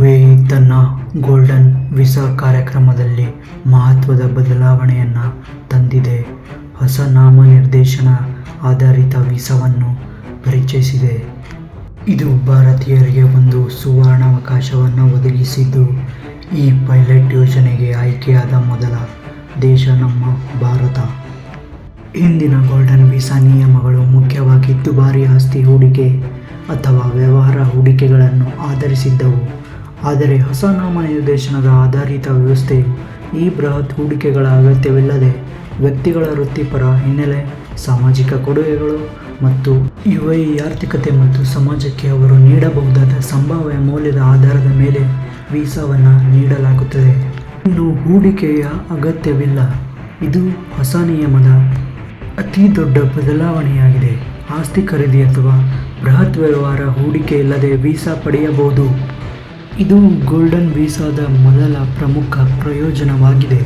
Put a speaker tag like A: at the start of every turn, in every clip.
A: UAE ತನ್ನ golden visa ಕಾರ್ಯಕ್ರಮದಲ್ಲಿ ಮಹತ್ವದ ಬದಲಾವಣೆಯನ್ನು ತಂದಿದೆ. ಹೊಸ ನಾಮ ನಿರ್ದೇಶನ ಆಧಾರಿತ ವೀಸಾವನ್ನು ಪರಿಚಯಿಸಿದೆ. ಇದು ಭಾರತೀಯರಿಗೆ ಒಂದು ಸುವರ್ಣಾವಕಾಶವನ್ನು ಒದಗಿಸಿದ್ದು, ಈ ಪೈಲಟ್ ಯೋಜನೆಗೆ ಆಯ್ಕೆಯಾದ ಮೊದಲ ದೇಶ ನಮ್ಮ ಭಾರತ. ಹಿಂದಿನ ಗೋಲ್ಡನ್ ವೀಸಾ ನಿಯಮಗಳು ಮುಖ್ಯವಾಗಿ ದುಬಾರಿ ಆಸ್ತಿ ಹೂಡಿಕೆ ಅಥವಾ ವ್ಯವಹಾರ ಹೂಡಿಕೆಗಳನ್ನು ಆಧರಿಸಿದ್ದವು. ಆದರೆ ಹೊಸ ನಾಮನಿರ್ದೇಶನದ ಆಧಾರಿತ ವ್ಯವಸ್ಥೆಯು ಈ ಬೃಹತ್ ಹೂಡಿಕೆಗಳ ಅಗತ್ಯವಿಲ್ಲದೆ ವ್ಯಕ್ತಿಗಳ ವೃತ್ತಿಪರ ಹಿನ್ನೆಲೆ, ಸಾಮಾಜಿಕ ಕೊಡುಗೆಗಳು ಮತ್ತು ಯುಎಇ ಆರ್ಥಿಕತೆ ಮತ್ತು ಸಮಾಜಕ್ಕೆ ಅವರು ನೀಡಬಹುದಾದ ಸಂಭಾವ್ಯ ಮೌಲ್ಯದ ಆಧಾರದ ಮೇಲೆ ವೀಸಾವನ್ನು ನೀಡಲಾಗುತ್ತದೆ. ಇನ್ನು ಹೂಡಿಕೆಯ ಅಗತ್ಯವಿಲ್ಲ. ಇದು ಹೊಸ ನಿಯಮದ ಅತಿ ದೊಡ್ಡ ಬದಲಾವಣೆಯಾಗಿದೆ. ಆಸ್ತಿ ಖರೀದಿ ಅಥವಾ ಬೃಹತ್ ವ್ಯವಹಾರ ಹೂಡಿಕೆ ಇಲ್ಲದೆ ವೀಸಾ ಪಡೆಯಬಹುದು. ಇದು ಗೋಲ್ಡನ್ ವೀಸಾದ ಮೊದಲ ಪ್ರಮುಖ ಪ್ರಯೋಜನವಾಗಿದೆ.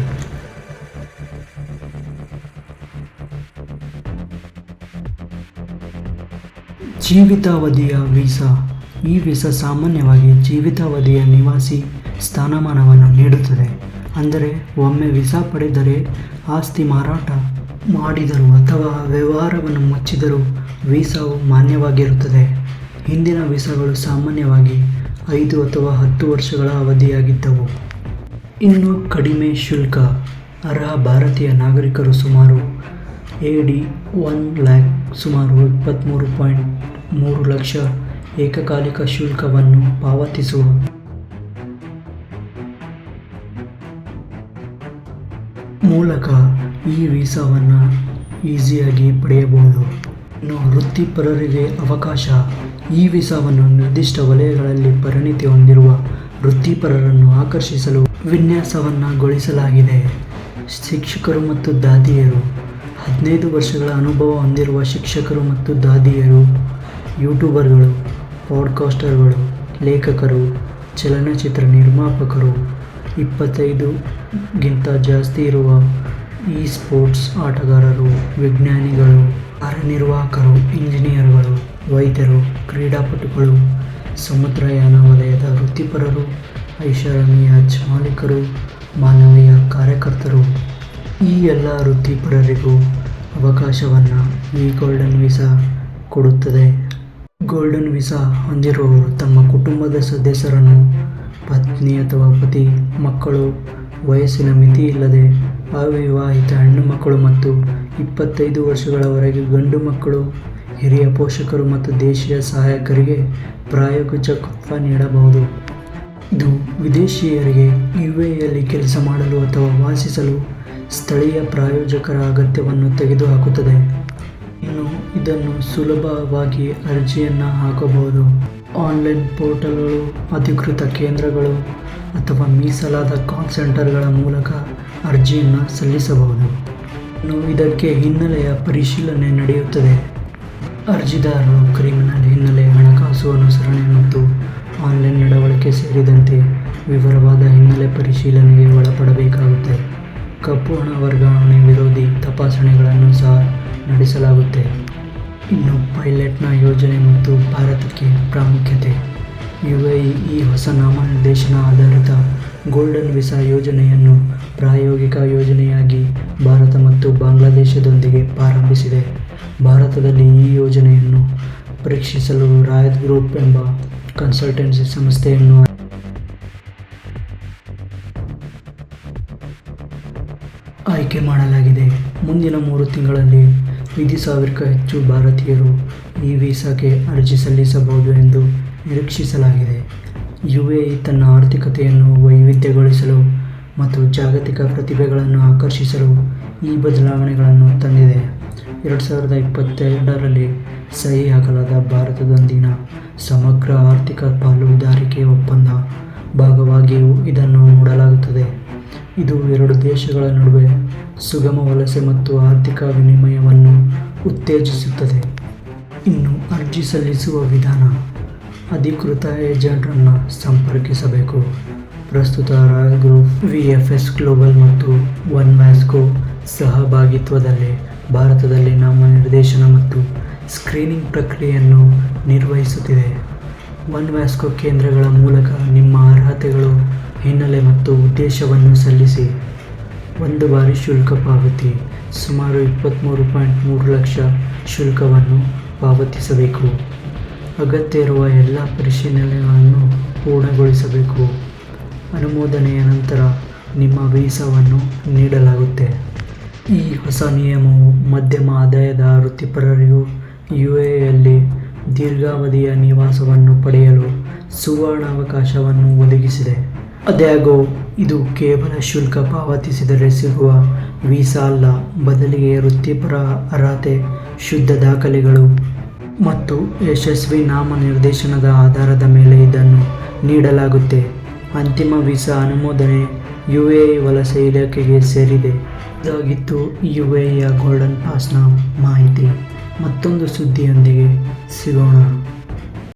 A: ಜೀವಿತಾವಧಿಯ ವೀಸಾ ಈ ವೀಸಾ ಸಾಮಾನ್ಯವಾಗಿ ಜೀವಿತಾವಧಿಯ ನಿವಾಸಿ ಸ್ಥಾನಮಾನವನ್ನು ನೀಡುತ್ತದೆ. ಅಂದರೆ, ಒಮ್ಮೆ ವೀಸಾ ಪಡೆದರೆ ಆಸ್ತಿ ಮಾರಾಟ ಮಾಡಿದರು ಅಥವಾ ವ್ಯವಹಾರವನ್ನು ಮುಚ್ಚಿದರೂ ವೀಸಾವು ಮಾನ್ಯವಾಗಿರುತ್ತದೆ. ಹಿಂದಿನ ವೀಸಾಗಳು ಸಾಮಾನ್ಯವಾಗಿ ಐದು ಅಥವಾ ಹತ್ತು ವರ್ಷಗಳ ಅವಧಿಯಾಗಿದ್ದವು. ಇನ್ನು ಕಡಿಮೆ ಶುಲ್ಕ ಅರ್ಹ ಭಾರತೀಯ ನಾಗರಿಕರು ಸುಮಾರು ಎ ಡಿ ಒನ್ ಲ್ಯಾಕ್ ಸುಮಾರು ಇಪ್ಪತ್ತ್ಮೂರು ಪಾಯಿಂಟ್ ಮೂರು ಲಕ್ಷ ಏಕಕಾಲಿಕ ಶುಲ್ಕವನ್ನು ಪಾವತಿಸುವ ಮೂಲಕ ಈ ವೀಸಾವನ್ನು ಈಸಿಯಾಗಿ ಪಡೆಯಬಹುದು. ಇನ್ನು ವೃತ್ತಿಪರರಿಗೆ ಅವಕಾಶ. ಈ ವೀಸಾವನ್ನು ನಿರ್ದಿಷ್ಟ ವಲಯಗಳಲ್ಲಿ ಪರಿಣಿತಿ ಹೊಂದಿರುವ ವೃತ್ತಿಪರರನ್ನು ಆಕರ್ಷಿಸಲು ವಿನ್ಯಾಸವನ್ನಗೊಳಿಸಲಾಗಿದೆ. ಶಿಕ್ಷಕರು ಮತ್ತು ದಾದಿಯರು. ಹದಿನೈದು ವರ್ಷಗಳ ಅನುಭವ ಹೊಂದಿರುವ ಶಿಕ್ಷಕರು ಮತ್ತು ದಾದಿಯರು, ಯೂಟ್ಯೂಬರ್ಗಳು, ಪಾಡ್ಕಾಸ್ಟರ್ಗಳು, ಲೇಖಕರು, ಚಲನಚಿತ್ರ ನಿರ್ಮಾಪಕರು ಇಪ್ಪತ್ತೈದುಗಿಂತ ಜಾಸ್ತಿ ಇರುವ ಇ ಸ್ಪೋರ್ಟ್ಸ್ ಆಟಗಾರರು, ವಿಜ್ಞಾನಿಗಳು ಕಾರ್ಯನಿರ್ವಾಹಕರು ಇಂಜಿನಿಯರ್ಗಳು, ವೈದ್ಯರು, ಕ್ರೀಡಾಪಟುಗಳು, ಸಮುದ್ರಯಾನ ವಲಯದ ವೃತ್ತಿಪರರು ಐಷಾರಾಮಿ ಹಜ್ ಮಾಲೀಕರು ಮಾನವೀಯ ಕಾರ್ಯಕರ್ತರು. ಈ ಎಲ್ಲ ವೃತ್ತಿಪರರಿಗೂ ಅವಕಾಶವನ್ನು ಈ ಗೋಲ್ಡನ್ ವೀಸಾ ಕೊಡುತ್ತದೆ. ಗೋಲ್ಡನ್ ವೀಸಾ ಹೊಂದಿರುವವರು ತಮ್ಮ ಕುಟುಂಬದ ಸದಸ್ಯರನ್ನು, ಪತ್ನಿ ಅಥವಾ ಪತಿ, ಮಕ್ಕಳು, ವಯಸ್ಸಿನ ಮಿತಿ ಇಲ್ಲದೆ ಅವಿವಾಹಿತ ಹೆಣ್ಣು ಮಕ್ಕಳು ಮತ್ತು ಇಪ್ಪತ್ತೈದು ವರ್ಷಗಳವರೆಗೆ ಗಂಡು ಮಕ್ಕಳು, ಹಿರಿಯ ಪೋಷಕರು ಮತ್ತು ದೇಶೀಯ ಸಹಾಯಕರಿಗೆ ಪ್ರಾಯೋಜಕತ್ವ ನೀಡಬಹುದು. ಇದು ವಿದೇಶಿಯರಿಗೆ ಯುಎಯಲ್ಲಿ ಕೆಲಸ ಮಾಡಲು ಅಥವಾ ವಾಸಿಸಲು ಸ್ಥಳೀಯ ಪ್ರಾಯೋಜಕರ ಅಗತ್ಯವನ್ನು ತೆಗೆದುಹಾಕುತ್ತದೆ. ಇನ್ನು ಇದನ್ನು ಸುಲಭವಾಗಿ ಅರ್ಜಿಯನ್ನು ಹಾಕಬಹುದು. ಆನ್ಲೈನ್ ಪೋರ್ಟಲ್ಗಳು, ಅಧಿಕೃತ ಕೇಂದ್ರಗಳು ಅಥವಾ ಮೀಸಲಾದ ಕಾಲ್ ಸೆಂಟರ್ಗಳ ಮೂಲಕ ಅರ್ಜಿಯನ್ನು ಸಲ್ಲಿಸಬಹುದು. ಇನ್ನು ಇದಕ್ಕೆ ಹಿನ್ನೆಲೆಯ ಪರಿಶೀಲನೆ ನಡೆಯುತ್ತದೆ. ಅರ್ಜಿದಾರರು ಕ್ರಿಮಿನಲ್ ಹಿನ್ನೆಲೆ ಹಣಕಾಸು ಅನುಸರಣೆ ಮತ್ತು ಆನ್ಲೈನ್ ನಡವಳಿಕೆ ಸೇರಿದಂತೆ ವಿವರವಾದ ಹಿನ್ನೆಲೆ ಪರಿಶೀಲನೆಗೆ ಒಳಪಡಬೇಕಾಗುತ್ತೆ. ಕಪ್ಪು ಹಣ ವರ್ಗಾವಣೆ ವಿರೋಧಿ ತಪಾಸಣೆಗಳನ್ನು ಸಹ ನಡೆಸಲಾಗುತ್ತೆ. ಇನ್ನು ಪೈಲಟ್ನ ಯೋಜನೆ ಮತ್ತು ಭಾರತಕ್ಕೆ ಪ್ರಾಮುಖ್ಯತೆ. ಯುಎಇ ಈ ಹೊಸ ನಾಮನಿರ್ದೇಶನ ಆಧಾರಿತ ಗೋಲ್ಡನ್ ವಿಸಾ ಯೋಜನೆಯನ್ನು ಪ್ರಾಯೋಗಿಕ ಯೋಜನೆಯಾಗಿ ಭಾರತ ಮತ್ತು ಬಾಂಗ್ಲಾದೇಶದೊಂದಿಗೆ ಪ್ರಾರಂಭಿಸಿದೆ. ಭಾರತದಲ್ಲಿ ಈ ಯೋಜನೆಯನ್ನು ಪರೀಕ್ಷಿಸಲು ರಾಯತ್ ಗ್ರೂಪ್ ಎಂಬ ಕನ್ಸಲ್ಟೆನ್ಸಿ ಸಂಸ್ಥೆಯನ್ನು ಆಯ್ಕೆ ಮಾಡಲಾಗಿದೆ. ಮುಂದಿನ ಮೂರು ತಿಂಗಳಲ್ಲಿ ಐದು ಸಾವಿರಕ್ಕೂ ಹೆಚ್ಚು ಭಾರತೀಯರು ಈ ವೀಸಾಕ್ಕೆ ಅರ್ಜಿ ಸಲ್ಲಿಸಬಹುದು ಎಂದು ನಿರೀಕ್ಷಿಸಲಾಗಿದೆ. ಯುಎಇ ತನ್ನ ಆರ್ಥಿಕತೆಯನ್ನು ವೈವಿಧ್ಯಗೊಳಿಸಲು ಮತ್ತು ಜಾಗತಿಕ ಪ್ರತಿಭೆಗಳನ್ನು ಆಕರ್ಷಿಸಲು ಈ ಬದಲಾವಣೆಗಳನ್ನು ತಂದಿದೆ. ಎರಡು ಸಾವಿರದ ಇಪ್ಪತ್ತೆರಡರಲ್ಲಿ ಸಹಿ ಹಾಕಲಾದ ಭಾರತದೊಂದಿಗಿನ ಸಮಗ್ರ ಆರ್ಥಿಕ ಪಾಲುದಾರಿಕೆ ಒಪ್ಪಂದ ಭಾಗವಾಗಿಯೂ ಇದನ್ನು ನೋಡಲಾಗುತ್ತದೆ. ಇದು ಎರಡು ದೇಶಗಳ ನಡುವೆ ಸುಗಮ ವಲಸೆ ಮತ್ತು ಆರ್ಥಿಕ ವಿನಿಮಯವನ್ನು ಉತ್ತೇಜಿಸುತ್ತದೆ. ಇನ್ನು ಅರ್ಜಿ ಸಲ್ಲಿಸುವ ವಿಧಾನ ಅಧಿಕೃತ ಏಜೆಂಟರನ್ನು ಸಂಪರ್ಕಿಸಬೇಕು. ಪ್ರಸ್ತುತ Royal Group V F S Global ಮತ್ತು ಒನ್ ಮ್ಯಾಸ್ಕೋ ಸಹಭಾಗಿತ್ವದಲ್ಲಿ ಭಾರತದಲ್ಲಿ ನಮ್ಮ ನಿರ್ದೇಶನ ಮತ್ತು ಸ್ಕ್ರೀನಿಂಗ್ ಪ್ರಕ್ರಿಯೆಯನ್ನು ನಿರ್ವಹಿಸುತ್ತಿದೆ. ಒನ್ ವ್ಯಾಸ್ಕೋ ಕೇಂದ್ರಗಳ ಮೂಲಕ ನಿಮ್ಮ ಅರ್ಹತೆಗಳು, ಹಿನ್ನೆಲೆ ಮತ್ತು ಉದ್ದೇಶವನ್ನು ಸಲ್ಲಿಸಿ. ಒಂದು ಬಾರಿ ಶುಲ್ಕ ಪಾವತಿ, ಸುಮಾರು ಇಪ್ಪತ್ತ್ಮೂರು ಪಾಯಿಂಟ್ ಮೂರು ಲಕ್ಷ ಶುಲ್ಕವನ್ನು ಪಾವತಿಸಬೇಕು. ಅಗತ್ಯ ಇರುವ ಎಲ್ಲ ಪರಿಶೀಲನೆಗಳನ್ನು ಪೂರ್ಣಗೊಳಿಸಬೇಕು. ಅನುಮೋದನೆಯ ನಂತರ ನಿಮ್ಮ ವೀಸಾವನ್ನು ನೀಡಲಾಗುತ್ತೆ. ಈ ಹೊಸ ನಿಯಮವು ಮಧ್ಯಮ ಆದಾಯದ ವೃತ್ತಿಪರರಿಗೂ ಯು ಎಯಲ್ಲಿ ದೀರ್ಘಾವಧಿಯ ನಿವಾಸವನ್ನು ಪಡೆಯಲು ಸುವರ್ಣಾವಕಾಶವನ್ನು ಒದಗಿಸಿದೆ. ಅದಾಗೋ ಇದು ಕೇವಲ ಶುಲ್ಕ ಪಾವತಿಸಿದರೆ ಸಿಗುವ ವೀಸಾ ಅಲ್ಲ, ಬದಲಿಗೆ ವೃತ್ತಿಪರ ಅರ್ಹತೆ, ಶುದ್ಧ ದಾಖಲೆಗಳು ಮತ್ತು ಯಶಸ್ವಿ ನಾಮನಿರ್ದೇಶನದ ಆಧಾರದ ಮೇಲೆ ಇದನ್ನು ನೀಡಲಾಗುತ್ತೆ. ಅಂತಿಮ ವೀಸಾ ಅನುಮೋದನೆ ಯು ಎ ವಲಸೆ ಇಲಾಖೆಗೆ ಸೇರಿದೆ. ಇದಾಗಿತ್ತು ಯು ಎ ಗೋಲ್ಡನ್ ಪಾಸ್ನ ಮಾಹಿತಿ. ಮತ್ತೊಂದು ಸುದ್ದಿಯೊಂದಿಗೆ ಸಿಗೋಣ.